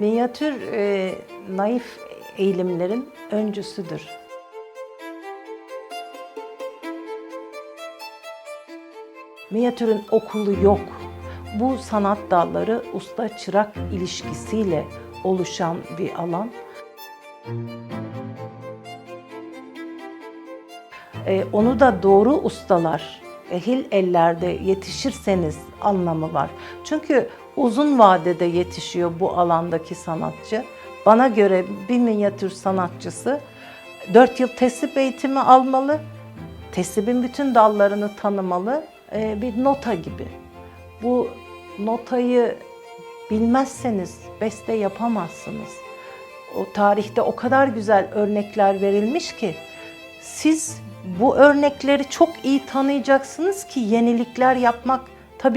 Minyatür e, naif eğilimlerin öncüsüdür. Minyatürün okulu yok. Bu sanat dalları usta çırak ilişkisiyle oluşan bir alan. E, onu da doğru ustalar, ehil ellerde yetişirseniz anlamı var. Çünkü uzun vadede yetişiyor bu alandaki sanatçı. Bana göre bir minyatür sanatçısı 4 yıl tesip eğitimi almalı, tesibin bütün dallarını tanımalı, e, bir nota gibi. Bu notayı bilmezseniz beste yapamazsınız. O tarihte o kadar güzel örnekler verilmiş ki siz bu örnekleri çok iyi tanıyacaksınız ki yenilikler yapmak tabii